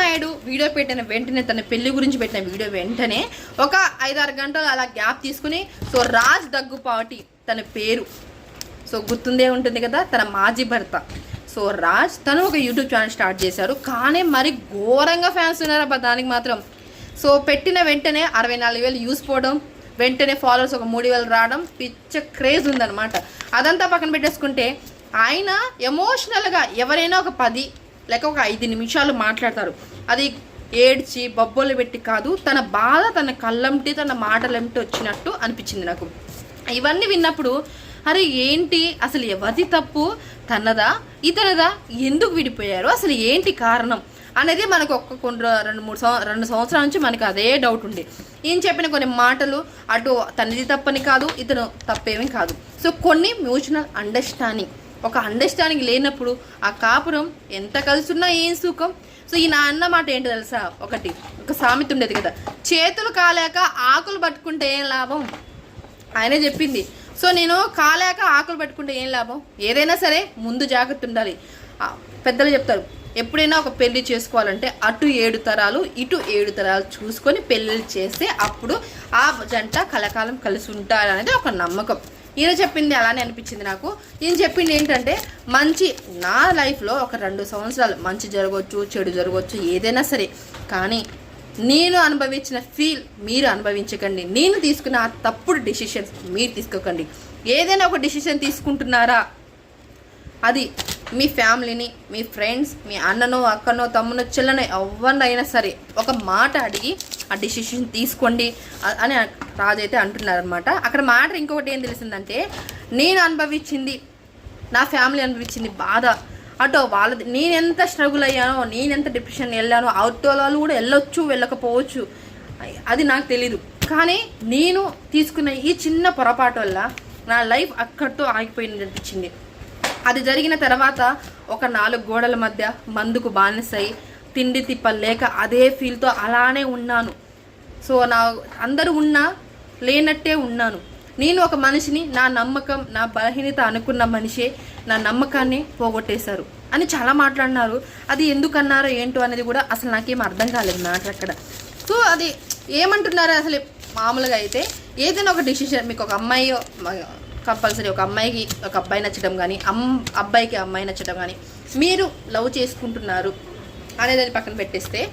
Naidu video పెట్టిన వెంటనే తన పెళ్ళి గురించి పెట్టిన వీడియో వెంటనే ఒక ఐదారు గంటలు అలా గ్యాప్ తీసుకుని సో రాజ్ దగ్గుపాటి తన పేరు. సో గుర్తుందే ఉంటుంది కదా తన మాజీ భర్త. సో రాజ్ తను ఒక యూట్యూబ్ ఛానల్ స్టార్ట్ చేశారు కానీ మరి ఘోరంగా ఫ్యాన్స్ ఉన్నారు దానికి మాత్రం. సో పెట్టిన వెంటనే అరవై నాలుగు వేలు యూస్ పోవడం వెంటనే ఫాలోవర్స్ ఒక మూడు వేలు రావడం పిచ్చ క్రేజ్ ఉందన్నమాట. అదంతా పక్కన పెట్టేసుకుంటే ఆయన ఎమోషనల్గా ఎవరైనా ఒక పది లేక ఒక ఐదు నిమిషాలు మాట్లాడతారు. అది ఏడ్చి బొబ్బలు పెట్టి కాదు తన బాధ తన కళ్ళంటి తన మాటలంటి వచ్చినట్టు అనిపించింది నాకు. ఇవన్నీ విన్నప్పుడు అరే ఏంటి? అసలు ఎవరిది తప్పు? తనదా? ఇతనదా? ఎందుకు విడిపోయారు? అసలు ఏంటి కారణం? అనేది మనకు ఒక్క కొన్ని రెండు మూడు సంవ రెండు సంవత్సరాల నుంచి మనకు అదే డౌట్ ఉంది ఈయన చెప్పిన కొన్ని మాటలు అటు తనది తప్పని కాదు ఇతను తప్పేమీ కాదు. సో కొన్ని మ్యూచువల్ అండర్స్టాండింగ్ ఒక అండర్స్టాండింగ్ లేనప్పుడు ఆ కాపురం ఎంత కలుసున్నా ఏం సుఖం? సో ఈ నా అన్న మాట ఏంటో తెలుసా? ఒకటి ఒక సామెత ఉండేది కదా. చేతులు కాలేక ఆకులు పట్టుకుంటే ఏం లాభం? ఆయనే చెప్పింది. సో నేను కాలేక ఆకులు పట్టుకుంటే ఏం లాభం? ఏదైనా సరే ముందు జాగ్రత్త ఉండాలి. పెద్దలు చెప్తారు ఎప్పుడైనా ఒక పెళ్ళి చేసుకోవాలంటే అటు ఏడు తరాలు ఇటు ఏడు తరాలు చూసుకొని పెళ్ళిళ్ళు చేస్తే అప్పుడు ఆ జంట కలకాలం కలిసి ఉంటారు అనేది ఒక నమ్మకం. ఈయన చెప్పింది అలానే అనిపించింది నాకు. ఈయన చెప్పింది ఏంటంటే మంచి నా లైఫ్లో ఒక రెండు సంవత్సరాలు మంచి జరగవచ్చు చెడు జరగవచ్చు ఏదైనా సరే. కానీ నేను అనుభవించిన ఫీల్ మీరు అనుభవించకండి. నేను తీసుకున్న ఆ తప్పుడు డిసిషన్స్ మీరు తీసుకోకండి. ఏదైనా ఒక డిసిషన్ తీసుకుంటున్నారా? అది మీ ఫ్యామిలీని మీ ఫ్రెండ్స్ మీ అన్ననో అక్కనో తమ్మునో చెల్లనో ఎవరినైనా సరే ఒక మాట అడిగి ఆ డిసిషన్ తీసుకోండి అని రాజు అయితే అంటున్నారనమాట అక్కడ మాట ఇంకొకటి ఏం తెలిసిందంటే నేను అనుభవించింది నా ఫ్యామిలీ అనుభవించింది బాధ. అటో వాళ్ళది నేను ఎంత స్ట్రగుల్ అయ్యానో నేను ఎంత డిప్రెషన్ వెళ్ళానో అవుట్ వాళ్ళు కూడా వెళ్ళొచ్చు వెళ్ళకపోవచ్చు. అది నాకు తెలీదు. కానీ నేను తీసుకున్న ఈ చిన్న పొరపాటు వల్ల నా లైఫ్ అక్కడితో ఆగిపోయింది అనిపించింది. అది జరిగిన తర్వాత ఒక నాలుగు గోడల మధ్య మందుకు బానిసై తిండి తిప్పలు లేక అదే ఫీల్తో అలానే ఉన్నాను. సో నా అందరూ ఉన్నా లేనట్టే ఉన్నాను. నేను ఒక మనిషిని నా నమ్మకం నా బలహీనత అనుకున్న మనిషే నా నమ్మకాన్ని పోగొట్టేశారు అని చాలా మాట్లాడినారు. అది ఎందుకన్నారో ఏంటో అనేది కూడా అసలు నాకేం అర్థం కాలేదు మాట అక్కడ. సో అది ఏమంటున్నారు అసలు మామూలుగా అయితే ఏదైనా ఒక డిసిషన్ మీకు ఒక అమ్మాయి కంపల్సరీ ఒక అమ్మాయికి ఒక అబ్బాయి నచ్చడం కానీ అమ్ అబ్బాయికి అమ్మాయి నచ్చడం కానీ మీరు లవ్ చేసుకుంటున్నారు. అనేది అది పక్కన పెట్టేస్తే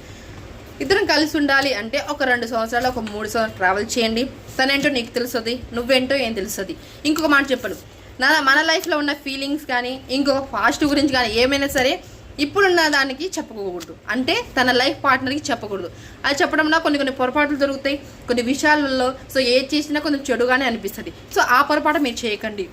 ఇద్దరం కలిసి ఉండాలి అంటే ఒక రెండు సంవత్సరాలు ఒక మూడు సంవత్సరాలు ట్రావెల్ చేయండి. తనేంటో నీకు తెలుస్తుంది నువ్వేంటో ఏం తెలుస్తుంది. ఇంకొక మాట చెప్పను. నా మన లైఫ్లో ఉన్న ఫీలింగ్స్ కానీ ఇంకొక ఫాస్ట్ గురించి కానీ ఏమైనా సరే ఇప్పుడున్న దానికి చెప్పకూడదు. అంటే తన లైఫ్ పార్ట్నర్కి చెప్పకూడదు. అది చెప్పడంలో కొన్ని కొన్ని పొరపాట్లు జరుగుతాయి కొన్ని విషయాలలో సో ఏది చేసినా కొంచెం చెడుగానే అనిపిస్తుంది. సో ఆ పొరపాటు మీరు చేయకండి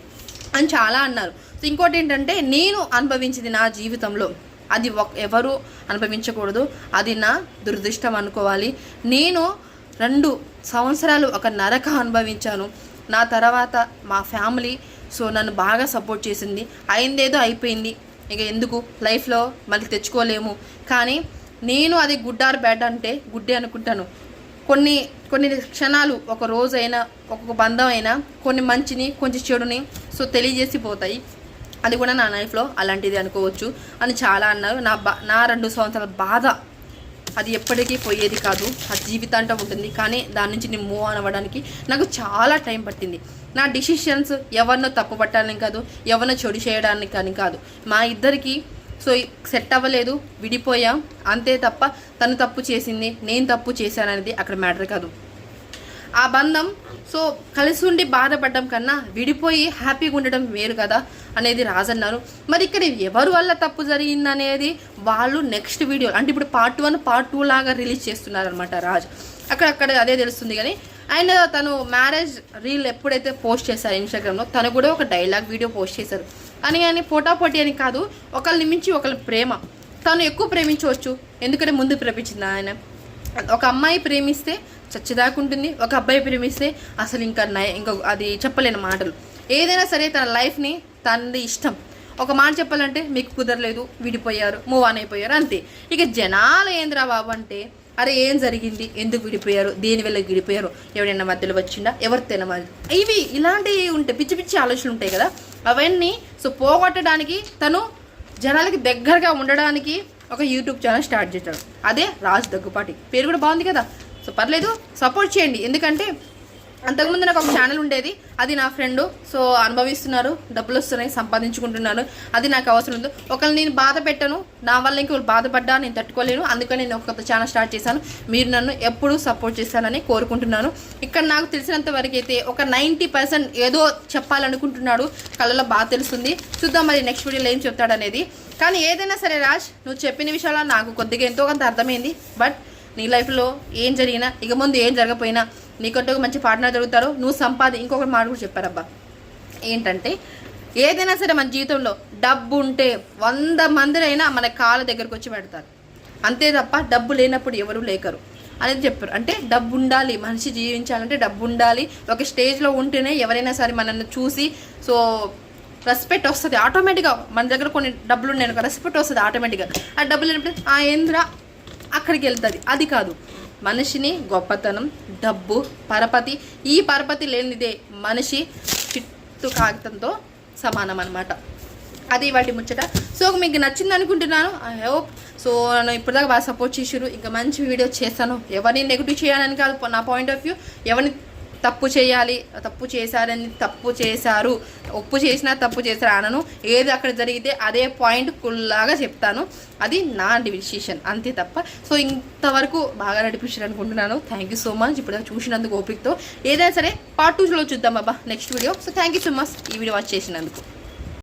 అని చాలా అన్నారు. సో ఇంకోటి ఏంటంటే నేను అనుభవించింది నా జీవితంలో అది ఒక- ఎవరు అనుభవించకూడదు. అది నా దురదృష్టం అనుకోవాలి. నేను రెండు సంవత్సరాలు ఒక నరక అనుభవించాను. నా తర్వాత మా ఫ్యామిలీ సో నన్ను బాగా సపోర్ట్ చేసింది. అయిందేదో అయిపోయింది. ఇక ఎందుకు? లైఫ్లో మళ్ళీ తెచ్చుకోలేము. కానీ నేను అది గుడ్ ఆర్ బ్యాడ్ అంటే గుడ్డే అనుకుంటాను. కొన్ని కొన్ని క్షణాలు ఒక రోజు అయినా ఒక్కొక్క బంధం అయినా కొన్ని మంచిని కొంచెం చెడుని సో తెలియజేసి పోతాయి. అది కూడా నా లైఫ్లో అలాంటిది అనుకోవచ్చు. అని చాలా అన్నారు. నా బా నా రెండు సంవత్సరాల బాధ అది ఎప్పటికీ పోయేది కాదు. ఆ జీవితాంతం ఉంటుంది. కానీ దాని నుంచి నేను మూవ్ ఆన్ అవ్వడానికి నాకు చాలా టైం పట్టింది. నా డిసిషన్స్ ఎవరినో తప్పు పట్టాలని కాదు ఎవరినో చెడు చేయడానికి కానీ కాదు. మా ఇద్దరికి సో సెట్ అవ్వలేదు. విడిపోయాం. అంతే తప్ప తను తప్పు చేసింది నేను తప్పు చేశాననేది అక్కడ మ్యాటర్ కాదు. ఆ బంధం సో కలిసి ఉండి బాధపడడం కన్నా విడిపోయి హ్యాపీగా ఉండడం వేరు కదా అనేది రాజన్నారు మరి ఇక్కడ ఎవరి వల్ల తప్పు జరిగింది అనేది వాళ్ళు నెక్స్ట్ వీడియో అంటే ఇప్పుడు పార్ట్ వన్ పార్ట్ టూ లాగా రిలీజ్ చేస్తున్నారనమాట రాజ్. అక్కడక్కడ అదే తెలుస్తుంది కానీ అండ్ తను మ్యారేజ్ రీల్ ఎప్పుడైతే పోస్ట్ చేశారు ఇన్స్టాగ్రామ్లో తను కూడా ఒక డైలాగ్ వీడియో పోస్ట్ చేశారు. అని కానీ పోటాపోటీ అని కాదు ఒకళ్ళని మించి ఒకళ్ళ ప్రేమ. తను ఎక్కువ ప్రేమించవచ్చు ఎందుకంటే ముందు ప్రేమించింది ఆయన. ఒక అమ్మాయి ప్రేమిస్తే చచ్చిదాకుంటుంది ఒక అబ్బాయి ప్రేమిస్తే అసలు ఇంకా నయ ఇంకా అది చెప్పలేని మాటలు. ఏదైనా సరే తన లైఫ్ని తనది ఇష్టం. ఒక మాట చెప్పాలంటే మీకు కుదరలేదు విడిపోయారు మూవ్ ఆన్ అయిపోయారు అంతే. ఇక జనాలు ఏంద్రా బాబు అంటే అరే ఏం జరిగింది ఎందుకు విడిపోయారు దేని వల్ల విడిపోయారు ఎవరైనా మధ్యలో వచ్చిందా ఎవరు తినవాలి ఇవి ఇలాంటివి ఉంటాయి పిచ్చి పిచ్చి ఆలోచనలు ఉంటాయి కదా. అవన్నీ సో పోగొట్టడానికి తను జనాలకి దగ్గరగా ఉండడానికి ఒక యూట్యూబ్ ఛానల్ స్టార్ట్ చేశాడు. అదే రాజ్ దగ్గుపాటి. పేరు కూడా బాగుంది కదా. సో పర్లేదు సపోర్ట్ చేయండి. ఎందుకంటే అంతకుముందు నాకు ఒక ఛానల్ ఉండేది. అది నా ఫ్రెండ్ సో అనుభవిస్తున్నారు డబ్బులు వస్తున్నాయి సంపాదించుకుంటున్నాను అది నాకు అవసరం ఉంది ఒకళ్ళు నేను బాధ పెట్టను నా వల్ల ఇంకొకరు బాధపడ్డా నేను తట్టుకోలేను. అందుకని నేను ఒక కొత్త ఛానల్ స్టార్ట్ చేశాను. మీరు నన్ను ఎప్పుడూ సపోర్ట్ చేస్తానని కోరుకుంటున్నాను. ఇక్కడ నాకు తెలిసినంత వరకు అయితే ఒక నైంటీ పర్సెంట్ ఏదో చెప్పాలనుకుంటున్నాడు. కళ్ళలో బాగా తెలుస్తుంది. చూద్దాం మరి నెక్స్ట్ వీడియోలో ఏం చెప్తాడనేది. కానీ ఏదైనా సరే రాజ్ నువ్వు చెప్పిన విషయాల నాకు కొద్దిగా ఎంతో కొంత అర్థమైంది. బట్ నీ లైఫ్లో ఏం జరిగినా ఇక ముందు ఏం జరగపోయినా నీకంటూ మంచి పార్ట్నర్ దొరుకుతారు నువ్వు సంపాది ఇంకొక మాట కూడా చెప్పారబ్బా. ఏంటంటే ఏదైనా సరే మన జీవితంలో డబ్బు ఉంటే వంద మందినైనా మన కాళ్ళ దగ్గరకు వచ్చి పెడతారు. అంతే తప్ప డబ్బు లేనప్పుడు ఎవరు లేకరు. అనేది చెప్పారు. అంటే డబ్బు ఉండాలి మనిషి జీవించాలంటే డబ్బు ఉండాలి. ఒక స్టేజ్లో ఉంటేనే ఎవరైనా సరే మనల్ని చూసి సో రెస్పెక్ట్ వస్తుంది. ఆటోమేటిక్గా మన దగ్గర కొన్ని డబ్బులు ఉన్నాయి రెస్పెక్ట్ వస్తుంది ఆటోమేటిక్గా ఆ డబ్బులు లేనప్పుడు ఆ ఏంద్రా అక్కడికి వెళ్తుంది. అది కాదు. మనిషిని గొప్పతనం డబ్బు పరపతి ఈ పరపతి లేనిదే మనిషి చిట్టు కాగితంతో సమానం అనమాట అది వాటి ముచ్చట. సో మీకు నచ్చింది అనుకుంటున్నాను. ఐ హోప్ సో నన్ను ఇప్పటిదాకా బాగా సపోర్ట్ చేసారు ఇంకా మంచి వీడియో చేస్తాను. ఎవరిని నెగిటివ్ చేయాలని కాదు నా పాయింట్ ఆఫ్ వ్యూ ఎవరిని తప్పు చేయాలి తప్పు చేశారని తప్పు చేశారు ఒప్పు చేసినా తప్పు చేశారు అనను. ఏది అక్కడ జరిగితే అదే పాయింట్ కుల్లాగా చెప్తాను. అది నా డిసిషన్ అంతే తప్ప. సో ఇంతవరకు బాగా నడిపించారు అనుకుంటున్నాను. థ్యాంక్ యూ సో మచ్ ఇప్పుడు చూసినందుకు ఓపికతో. ఏదైనా సరే పార్ట్ టూలో చూద్దాం బాబా next video so thank you so much ఈ వీడియో వాచ్ చేసినందుకు.